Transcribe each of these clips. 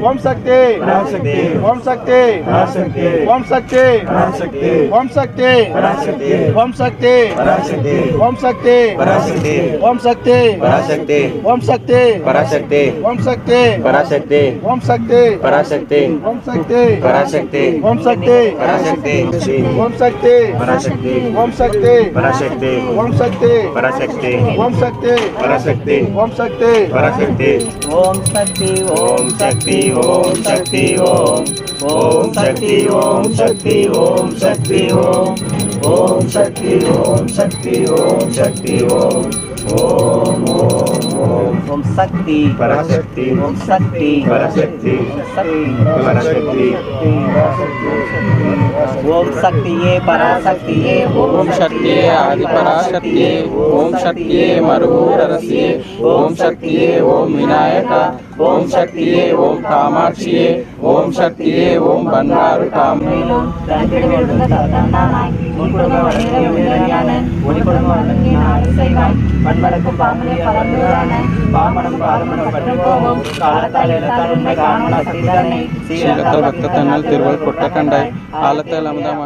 ओम शक्ति ओम शक्ति ओम शक्ति ओम शक्ति ओम शक्ति ओम शक्ति ओम शक्ति ओम शक्ति पराशक्ति ओम शक्ति पराशक्ति ओम शक्ति पराशक्ति ओम शक्ति पराशक्ति ओम शक्ति पराशक्ति ओम शक्ति पराशक्ति ओम शक्ति पराशक्ति ओम शक्ति पराशक्ति ओम शक्ति पराशक्ति ओम शक्ति पराशक्ति ओम शक्ति ओम शक्ति ஓம் சக்தி ஓம். ஓம் சக்தி ஓம் சக்தி ஓம் சக்தி ஓம். ஓம் சக்தி ஓம் சக்தி ஓம் சக்தி ஓம். ஓம் ஓம் ஓம். ஓம் சக்தி. பரசக்தி. ஓம் சக்தி. பரசக்தி. சக்தி. பரசக்தி. ஓம் சக்தியே பராசக்தியே. ஓம் சக்தியே ஆதிபராசக்தியே ஓம் சக்தியே மருவூரரசியே ஓம் சக்தியே ஓம் விநாயகா. ஓம் சக்தியே ஓம் காமாட்சியே. ஓம் சக்தியே ஓம் பன்னாரு காமே உள்குடும்ப வளர்ச்சியை திருவள் கொட்டக்கண்டாய் ஆலத்த பார்த்து எல்லாமே தான்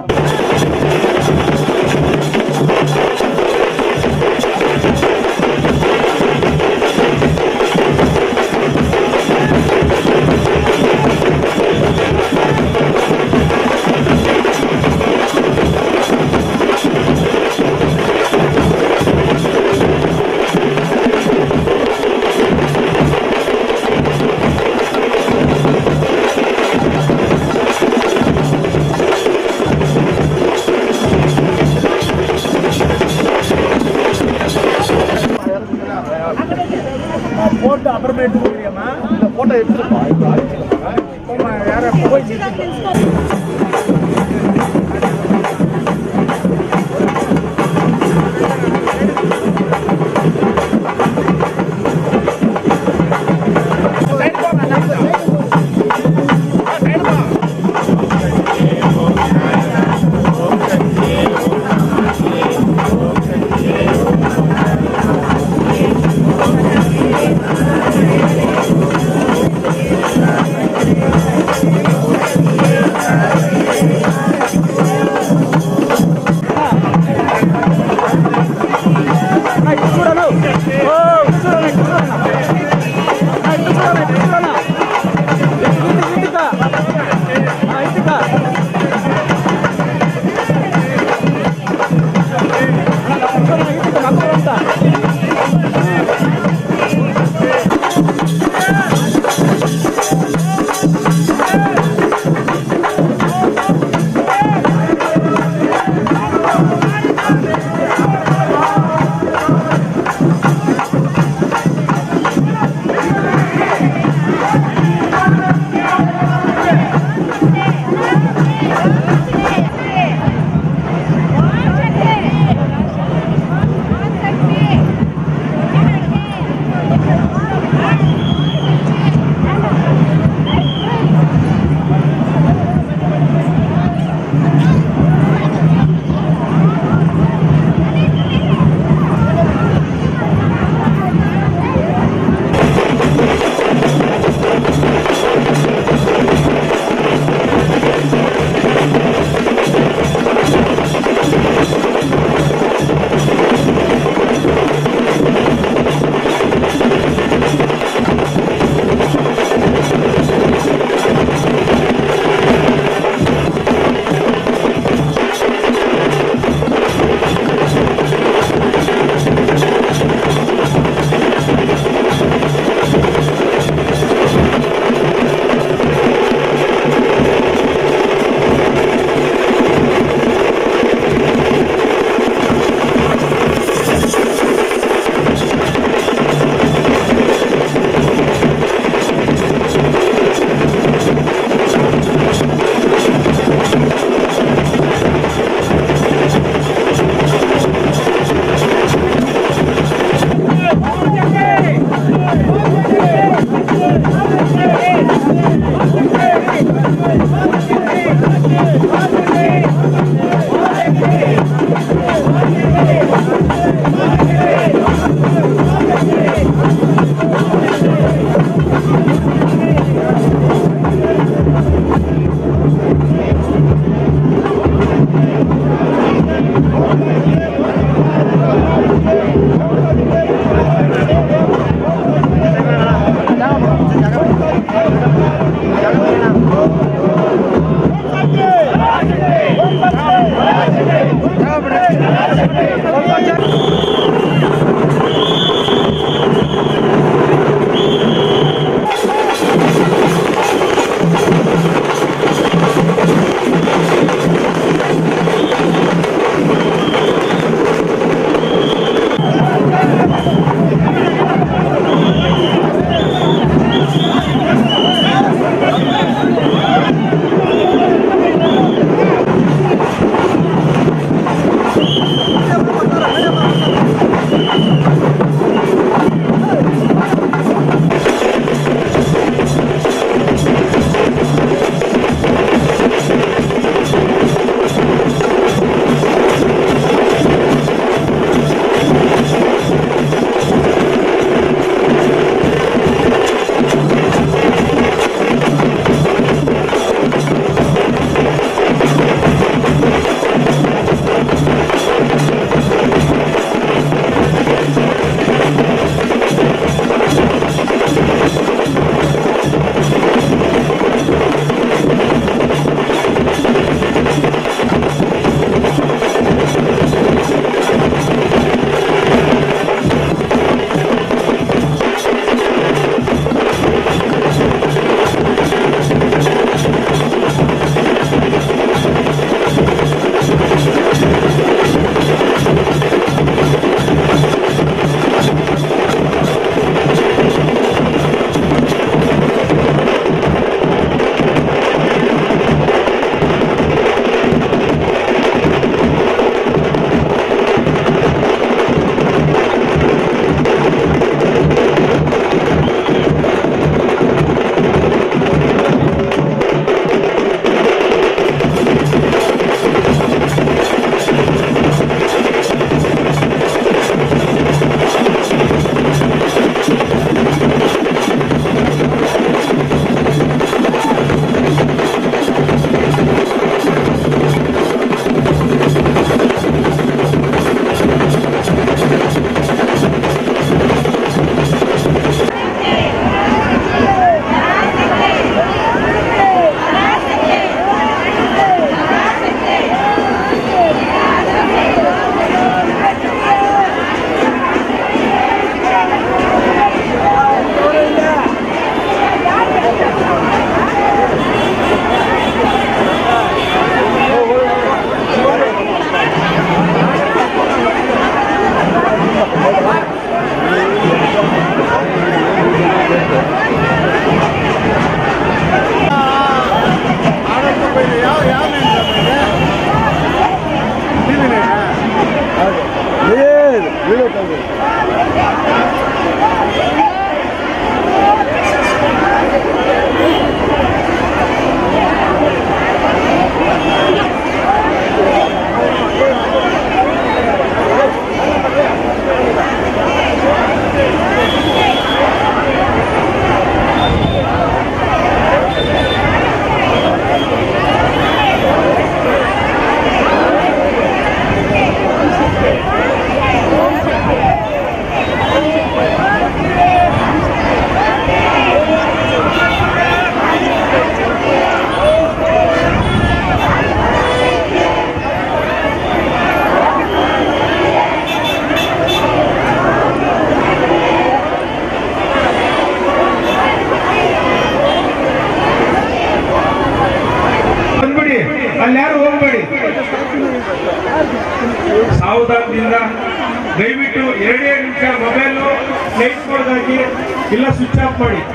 போட்டோ எடுத்துருப்பா போய் வேற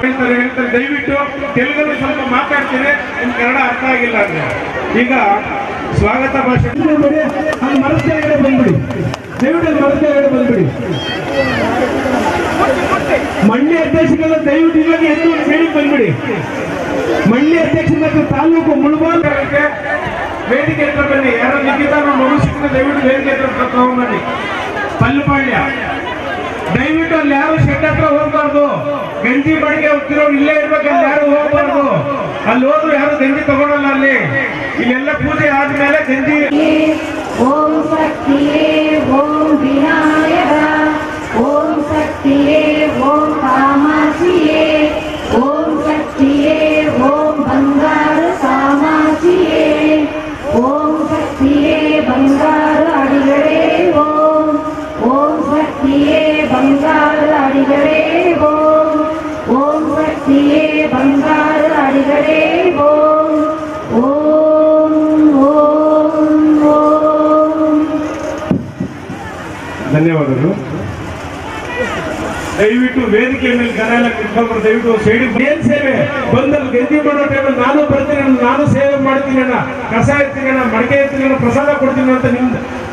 ಹೇಳ್ತಾರೆ ಹೇಳ್ತಾರೆ, ದಯವಿಟ್ಟು ತೆಲುಗಲ್ಲಿ ಸ್ವಲ್ಪ ಮಾತಾಡ್ತೀನಿ ನಿಮ್ ಕನ್ನಡ ಅರ್ಥ ಆಗಿಲ್ಲ ಅಂದ್ರೆ. ಈಗ ಸ್ವಾಗತ ಭಾಷೆ. ಅಲ್ಲಿ ಬಂದ್ಬಿಡಿ ದಯವಿಟ್ಟು ಅಲ್ಲಿ ಕೆಳಗಡೆ ಬಂದ್ಬಿಡಿ ಮಂಡ್ಯ ಅಧ್ಯಕ್ಷರೆಲ್ಲ ದಯವಿಟ್ಟು ಇವಾಗ ಎದ್ದು ಹೇಳಿ ಬಂದ್ಬಿಡಿ. ಮಂಡ್ಯ ಅಧ್ಯಕ್ಷರ ತಾಲೂಕು ಮುಳುಬಾಲ್ ವೇದಿಕೆ ಹತ್ರ ಬನ್ನಿ. ಯಾರೋ ಲಿಖಿತ ಸಿಕ್ಕಿದ್ರೆ ದಯವಿಟ್ಟು ವೇದಿಕೆ ಹತ್ರ ಬನ್ನಿ. ಪಲ್ಲುಪಾಳ್ಯ. ದಯವಿಟ್ಟು ಅಲ್ಲಿ ಯಾರು ಶೆಡ್ ಹತ್ರ ಹೋಗ್ಬಾರ್ದು. ಗಂಜಿ ಬಡಿಗೆ ಹೋಗ್ತಿರೋರು ಇಲ್ಲೇ ಇರ್ಬೇಕು, ಅಲ್ಲಿ ಯಾರು ಹೋಗ್ಬಾರ್ದು. ಅಲ್ಲಿ ಹೋದ್ರು ಯಾರು ಗಂಜಿ ತಗೊಳಲ್ಲ ಅಲ್ಲಿ. ಇಲ್ಲೆಲ್ಲ ಪೂಜೆ ಆದ್ಮೇಲೆ ಗಂಜಿ ಓಂ ಶಕ್ತಿಯೇ, ಓಂ ವಿನಾಯಕ. ಓಂ ಶಕ್ತಿಯೇ ದಯವಿಟ್ಟು ವೇದಿಕೆ ಮೇಲೆ ಜನ ಎಲ್ಲ ದಯವಿಟ್ಟು ಸೈಡ್ ಏನ್ ಸೇವೆ. ಬಂದಲ್ಲಿ ಗೆದ್ದಿ ಮಾಡೋ ಟೈಮಲ್ಲಿ ನಾನು ಬರ್ತೀನಿ, ನಾನು ಸೇವೆ ಅಣ್ಣ. ಕಸ ಎತ್ತೀನಿ ಅಣ್ಣ. ಮಡಿಕೆ ಎತ್ತೀನಿ ಅಣ್ಣ. ಪ್ರಸಾದ ಕೊಡ್ತೀನಿ ಅಂತ ನಿಮ್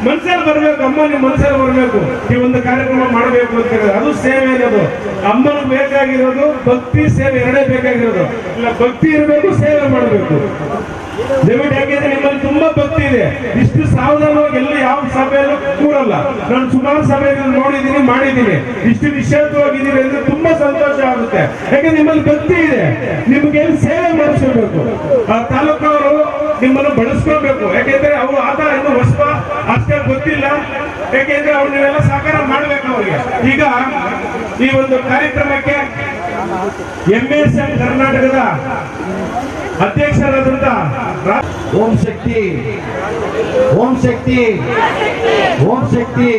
ಮನ್ಸಲ್ಲಿ ಬರ್ಬೇಕು ಅಮ್ಮ ನಿಮ್ ಮನ್ಸಲ್ಲಿ ಬರಬೇಕು. ಈ ಒಂದು ಕಾರ್ಯಕ್ರಮ ಮಾಡಬೇಕು ಅಂತ ಹೇಳಿದ್ರೆ ಅದು ಸೇವೆ ಅನ್ನೋದು ಅಮ್ಮನ ಬೇಕಾಗಿರೋದು, ಭಕ್ತಿ ಸೇವೆ ಎರಡೇ ಬೇಕಾಗಿರೋದು. ಇಲ್ಲ, ಭಕ್ತಿ ಇರಬೇಕು, ಸೇವೆ ಮಾಡಬೇಕು. ದಯವಿಟ್ಟು ಯಾಕೆಂದ್ರೆ ನಿಮ್ಮಲ್ಲಿ ತುಂಬಾ ಭಕ್ತಿ ಇದೆ. ಇಷ್ಟು ಸಾವಧಾನವಾಗಿ ಎಲ್ಲಿ ಯಾವ ಸಭೆಯಲ್ಲೂ ಕೂರಲ್ಲ. ನಾನು ಸುಮಾರು ಸಭೆಗಳನ್ನು ನೋಡಿದ್ದೀನಿ, ಮಾಡಿದ್ದೀನಿ. ಇಷ್ಟು ನಿಶ್ಚಿತವಾಗಿದ್ದೀರಿ ಅಂದ್ರೆ ತುಂಬಾ ಸಂತೋಷ ಆಗುತ್ತೆ. ಯಾಕೆ ನಿಮ್ಮಲ್ಲಿ ಭಕ್ತಿ ಇದೆ. ನಿಮ್ಗೆ ಸೇವೆ ಮಾಡಿಸಬೇಕು ಆ ನಿಮ್ಮನ್ನು ಬಳಸ್ಕೊಳ್ಬೇಕು. ಯಾಕೆಂದ್ರೆ ಅವರು ಆತ ಇನ್ನು ಹೊಸ ಅಷ್ಟೇ ಗೊತ್ತಿಲ್ಲ. ಯಾಕೆಂದ್ರೆ ಅವ್ರು ನೀವೆಲ್ಲ ಸಹಕಾರ ಮಾಡ್ಬೇಕು ಅವರಿಗೆ. ಈಗ ಈ ಒಂದು ಕಾರ್ಯಕ್ರಮಕ್ಕೆ ಎಂ ಎಸ್ ಕರ್ನಾಟಕದ ಅಧ್ಯಕ್ಷರಾದಂತ ಓಂ ಶಕ್ತಿ. ಓಂ ಶಕ್ತಿ. ಓಂ ಶಕ್ತಿ.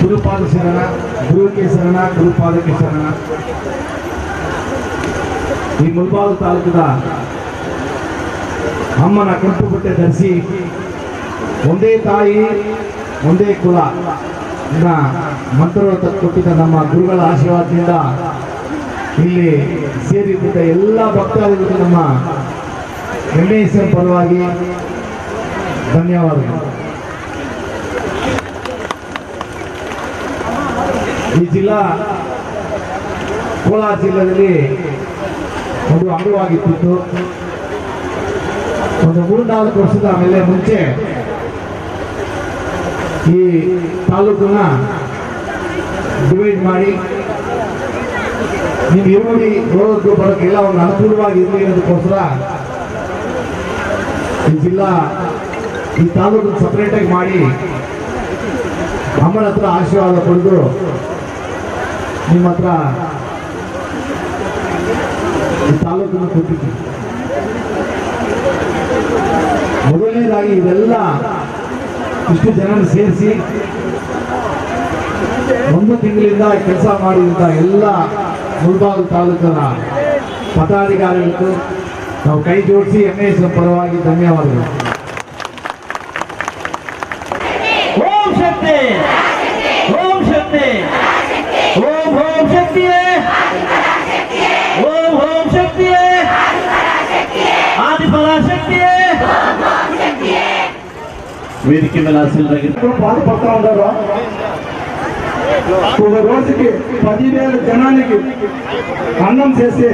ಗುರುಪಾದ ಶರಣ ಗುರುಕೇ ಶರಣ ಗುರುಪಾದಕ್ಕೆ ಶರಣ ಈ ಮುಲ್ಬಾಲ್ ತಾಲೂಕದ ಅಮ್ಮನ ಕೆಂಪು ಬಟ್ಟೆ ಧರಿಸಿ ಒಂದೇ ತಾಯಿ, ಒಂದೇ ಕುಲ ಮಂತ್ರ ಕೊಟ್ಟಿದ್ದ ನಮ್ಮ ಗುರುಗಳ ಆಶೀರ್ವಾದದಿಂದ ಇಲ್ಲಿ ಸೇರಿದ್ದ ಎಲ್ಲ ಭಕ್ತಾದಿಗಳು ನಮ್ಮ ಎಂ ಪರವಾಗಿ ಧನ್ಯವಾದಗಳು. ಈ ಜಿಲ್ಲಾ ಕೋಲಾರ ಜಿಲ್ಲೆಯಲ್ಲಿ ಒಂದು ಅಂಗವಾಗಿತ್ತು ಒಂದು ಮೂರ್ನಾಲ್ಕು ವರ್ಷದ ಮೇಲೆ ಮುಂಚೆ ಈ ತಾಲೂಕನ್ನ ಡಿವೈಡ್ ಮಾಡಿ ನೀವು ಈರುಳ್ಳಿ ಬರೋದು ಬರೋಕ್ಕೆಲ್ಲ ಒಂದು ಅನುಕೂಲವಾಗಿ ಇರಲಿ ಅನ್ನೋದಕ್ಕೋಸ್ಕರ ಈ ಜಿಲ್ಲಾ, ಈ ತಾಲೂಕು ಸಪ್ರೇಟಾಗಿ ಮಾಡಿ ಅಮ್ಮನ ಹತ್ರ ಆಶೀರ್ವಾದ ಪಡೆದು ನಿಮ್ಮ ಹತ್ರ ಈ ಕೊಟ್ಟಿದ್ದೆ ಮೊದಲನೇದಾಗಿ ಇದೆಲ್ಲ ಇಷ್ಟು ಜನ ಸೇರಿಸಿ ಒಂದು ತಿಂಗಳಿಂದ ಕೆಲಸ ಮಾಡಿದಂಥ ಎಲ್ಲ ಮುಳಬಾಗಿಲು ತಾಲೂಕಿನ ಪದಾಧಿಕಾರಿಗಳಿಗೂ ನಾವು ಕೈ ಜೋಡಿಸಿ ಎಂ ಎಸ್ ಪರವಾಗಿ ಧನ್ಯವಾದಗಳು. వీరికి మీద ఆశీర్వదించారు బాధపడతా ఉన్నారా ఒక రోజుకి పది వేల జనానికి అన్నం చేస్తే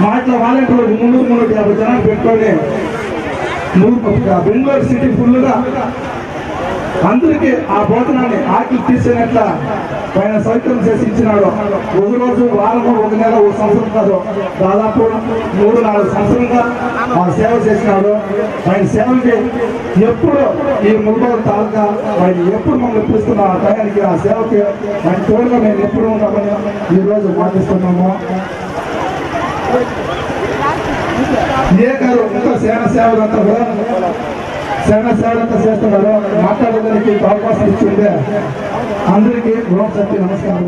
మా ఇట్లా వాలంటీర్లు మున్నూరు మున్నూరు యాభై జనాలు పెట్టుకొని బెంగళూరు సిటీ ఫుల్గా అందరికీ ఆ భోజనాన్ని ఆకలి తీసేనట్ల ఆయన సౌకర్యం చేసి ఇచ్చినాడు ఒక రోజు వారము ఒక నెల ఒక సంవత్సరం కాదు. దాదాపు మూడు నాలుగు సంవత్సరంగా ఆ సేవ చేసినాడు. ఆయన సేవకి ఎప్పుడు ఈ ముల్బాబు తాలూకా ఆయన ఎప్పుడు మమ్మల్ని పిలుస్తున్న ఆ టయానికి ఆ సేవకి ఆయన తోడుగా మేము ఎప్పుడు ఉన్నామని ఈ రోజు మాటిస్తున్నాము. ఇదే గారు ఇంకా సేన సేవలు అంతా కూడా జన సేవలతో చేస్తున్నారో మాట్లాడడానికి అవకాశం ఇచ్చిందే. అందరికీ గౌరవ శక్తి నమస్కారం